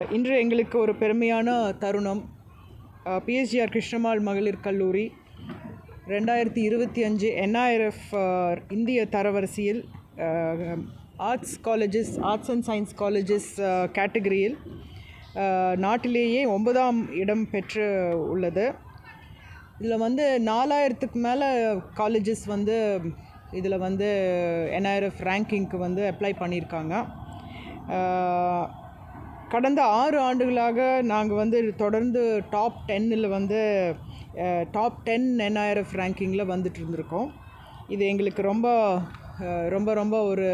இன்று எங்களுக்கு ஒரு பெருமையான தருணம். பிஎஸ்ஜிஆர் கிருஷ்ணமால் மகளிர் கல்லூரி ரெண்டாயிரத்தி இருபத்தி அஞ்சு என்ஐஆர்எஃப் இந்திய தரவரிசையில் arts colleges arts and science colleges கேட்டகரியில் நாட்டிலேயே ஒன்பதாம் இடம் பெற்று உள்ளது. இதில் வந்து நாலாயிரத்துக்கு மேலே காலேஜஸ் வந்து இதில் வந்து என்ஐஆர்எஃப் ரேங்கிங்க்கு வந்து அப்ளை பண்ணியிருக்காங்க. கடந்த ஆறு ஆண்டுகளாக நாங்கள் வந்து தொடர்ந்து டாப் டென்னில் வந்து டாப் டென் என்ஐஆர்எஃப் ரேங்கிங்கில் வந்துட்டு இருந்திருக்கோம். இது எங்களுக்கு ரொம்ப ரொம்ப ரொம்ப ஒரு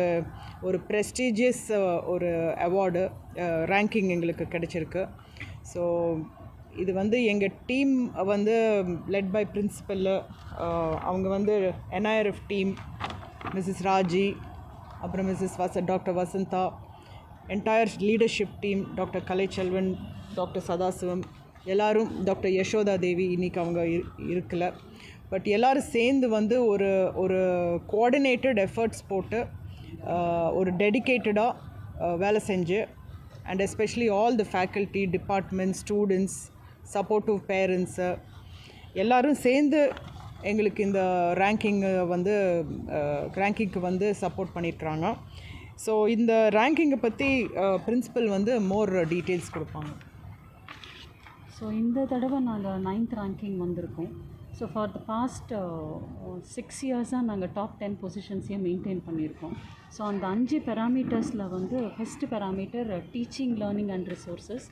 ஒரு ப்ரெஸ்டீஜியஸ் ஒரு அவார்டு ரேங்கிங் எங்களுக்கு கிடைச்சிருக்கு. ஸோ இது வந்து எங்கள் டீம் வந்து லெட் பை பிரின்சிபல் அவங்க வந்து என்ஐஆர்எஃப் டீம் மிஸ்ஸஸ் ராஜி அப்புறம் மிஸ்ஸஸ் வச doctor Vasantha entire leadership team doctor Kalaiselvan doctor Sadasivam எல்லோரும் டாக்டர் யசோதா தேவி இன்றைக்கி அவங்க இரு- இருக்கல. பட் எல்லாரும் சேர்ந்து வந்து ஒரு ஒரு கோஆர்டினேட்டட் எஃபர்ட்ஸ் போட்டு ஒரு டெடிக்கேட்டடாக வேலை செஞ்சு and especially all the faculty department students supportive parents எல்லோரும் சேர்ந்து எங்களுக்கு இந்த ரேங்கிங்கை வந்து ரேங்கிங்க்கு வந்து சப்போர்ட் பண்ணியிருக்கிறாங்க ஸோ இந்த ரேங்கிங்கை பற்றி பிரின்சிபல் வந்து மோர் டீட்டெயில்ஸ் கொடுப்பாங்க. ஸோ இந்த தடவை நாங்கள் நைன்த் ரேங்கிங் வந்திருக்கோம். So for the past six இயர்ஸாக நாங்கள் டாப் டென் பொசிஷன்ஸையே மெயின்டைன் பண்ணியிருக்கோம். ஸோ அந்த அஞ்சு பெராமீட்டர்ஸில் வந்து first parameter teaching learning and resources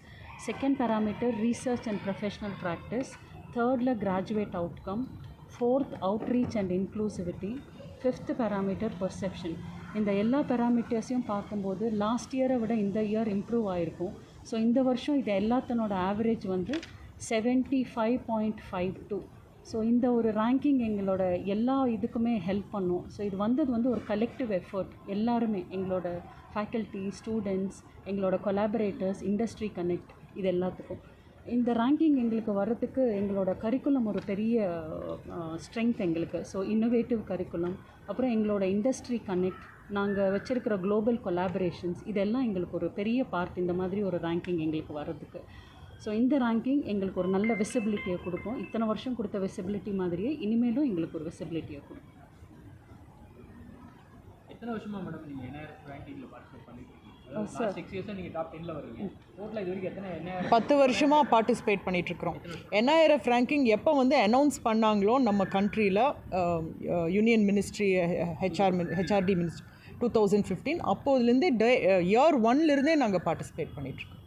second parameter research and professional practice தேர்டில் graduate outcome fourth outreach and inclusivity fifth parameter perception இந்த எல்லா பேராமீட்டர்ஸையும் பார்க்கும்போது லாஸ்ட் இயரை விட இந்த இயர் இம்ப்ரூவ் ஆகிருக்கும் ஸோ இந்த வருஷம் இது எல்லாத்தனோட ஆவரேஜ் வந்து seventy five point five two so இந்த ஒரு ரேங்கிங் எங்களோட எல்லா இதுக்குமே ஹெல்ப் பண்ணும். ஸோ இது வந்தது வந்து ஒரு கலெக்டிவ் எஃபர்ட் எல்லாருமே எங்களோட ஃபேக்கல்ட்டி ஸ்டூடெண்ட்ஸ் எங்களோட கொலாபரேட்டர்ஸ் இண்டஸ்ட்ரி கனெக்ட் இது எல்லாத்துக்கும். இந்த ரேங்கிங் எங்களுக்கு வர்றதுக்கு எங்களோட கரிக்குலம் ஒரு பெரிய ஸ்ட்ரெங்க் எங்களுக்கு. ஸோ இன்னோவேட்டிவ் கரிக்குலம் அப்புறம் எங்களோட இண்டஸ்ட்ரி கனெக்ட் நாங்கள் வச்சுருக்கிற குளோபல் கொலாபரேஷன்ஸ் இதெல்லாம் எங்களுக்கு ஒரு பெரிய பார்ட் இந்த மாதிரி ஒரு ரேங்கிங் எங்களுக்கு வர்றதுக்கு. ஸோ இந்த ரேங்கிங் எங்களுக்கு ஒரு நல்ல விசிபிலிட்டியை கொடுக்கும். இத்தனை வருஷம் கொடுத்த விசிபிலிட்டி மாதிரியே இனிமேலும் எங்களுக்கு ஒரு விசிபிலிட்டியை கொடுக்கும். எத்தனை வருஷமாக மேடம் நீங்கள் என்ன ரேங்கிங்கில் பார்ட்டிசிபேட் பண்ணிட்டு பத்து வருஷமாக பார்ட்டிசிபேட் பண்ணிகிட்ருக்குறோம் என்ஐஆர்எஃப் ரேங்கிங் எப்போ வந்து அனௌன்ஸ் பண்ணாங்களோ நம்ம கண்ட்ரியில் union ministry HR HRD ministry two thousand fifteen அப்போதுலேருந்தே the year ஒன்லேருந்தே நாங்கள் பார்ட்டிசிபேட் பண்ணிகிட்ருக்கோம்